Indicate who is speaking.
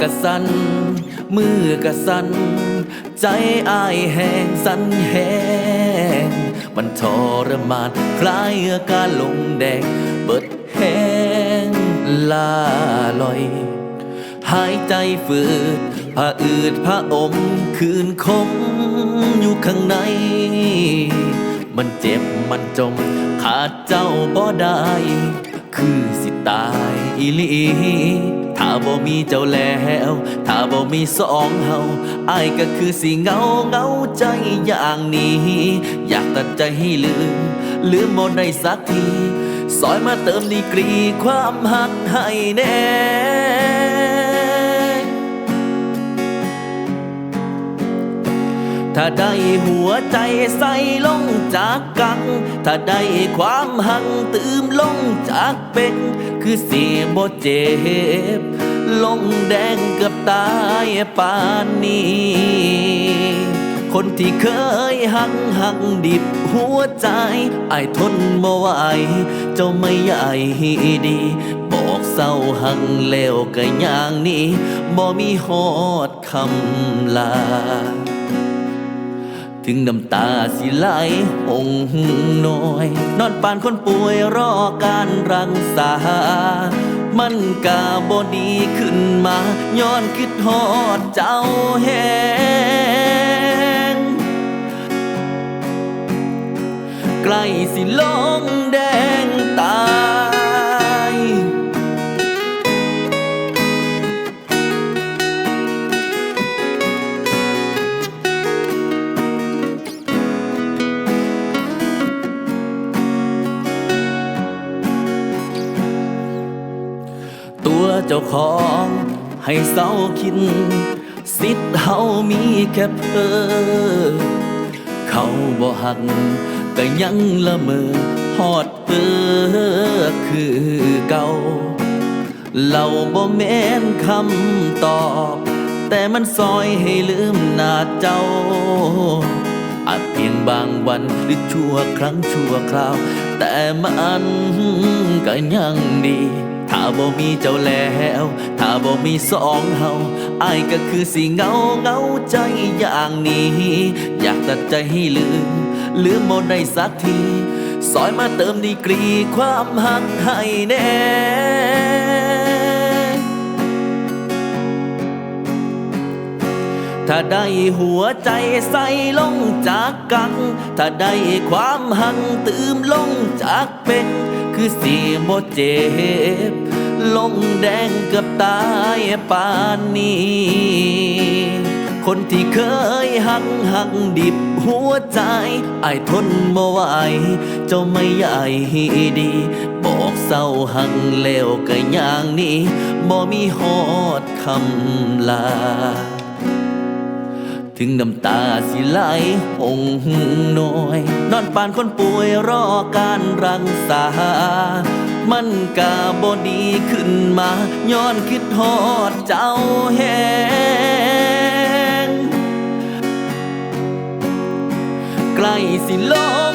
Speaker 1: กะสัน มือกะสัน ใจอายแห้งสันแห้งมันทรมานคล้ายอาการลงแดง เบิดแห้งลาลอย หายใจฝืดผ้าอืดผ้าอม คืนคมอยู่ข้างใน มันเจ็บมันจม ขาดเจ้าบ่ได้ คือสิตายอีลี บ่มีเจ้าแล้วถ้าบ่มีสองเฮาอายก็คือสิเงาเงาใจอย่างนี้ อยากตัดใจให้ลืมลืมบ่ได้สักทีซอยมาเติมดีกรีความหักให้แน่ ถ้าได้หัวใจใส่ลงจากกัง ถ้าได้ความหังตืมลงจากเป็น คือเสียบ่เจ็บ ลงแดงเกือบตายปานนี้ คนที่เคยหักหักดิบหัวใจไอ้ทนบ่ไหวเจ้าไม่ใหญ่ดี บอกเศร้าหักแล้วก็อย่างนี้บ่มีฮอดคำลา ถึงน้ำตาสิไหลหงน้อย นอนปานคนป่วยรอการรักษา มันกาบดีขึ้นมาย้อนคิดฮอดเจ้าแหงใกล้สิลง เจ้าของ ให้เศร้าคิด สิทธิ์เฮามีแค่เพ้อเขาบ่หักก็ยังละเมอฮอดเตื้อคือเก่าเราบ่แม่นคำตอบ แต่มันซอยให้ลืมหน้าเจ้า อาจเพียงบางวันหรือชั่วครั้งชั่วคราว แต่มันก็ยังดี ถ้าบ่มีเจ้าแล้ว ถ้าบ่มีสองเฮาอายก็คือสิเงาเงาใจอย่างนี้ อยากตัดใจให้ลืมลืมบ่ได้สักทีซอยมาเติมดีกรีความหักให้แน่ถ้าได้หัวใจใส่ลงจากกัง ถ้าได้ความหังตืมลงจากเป็น คือสีบ่เจ็บ ลงแดงเกือบตายปานนี้ คนที่เคยหักหักดิบหัวใจไอ้ทนบ่ไหวเจ้าไม่ใหญ่ดี บอกเศร้าหักแล้วก็อย่างนี้บ่มีฮอดคำลา ถึงน้ำตาสิไหลหงน้อย นอนปานคนป่วยรอการรักษา มันกาบดีขึ้นมา ย้อนคิดทอดเจ้าแหงใกล้สิลอ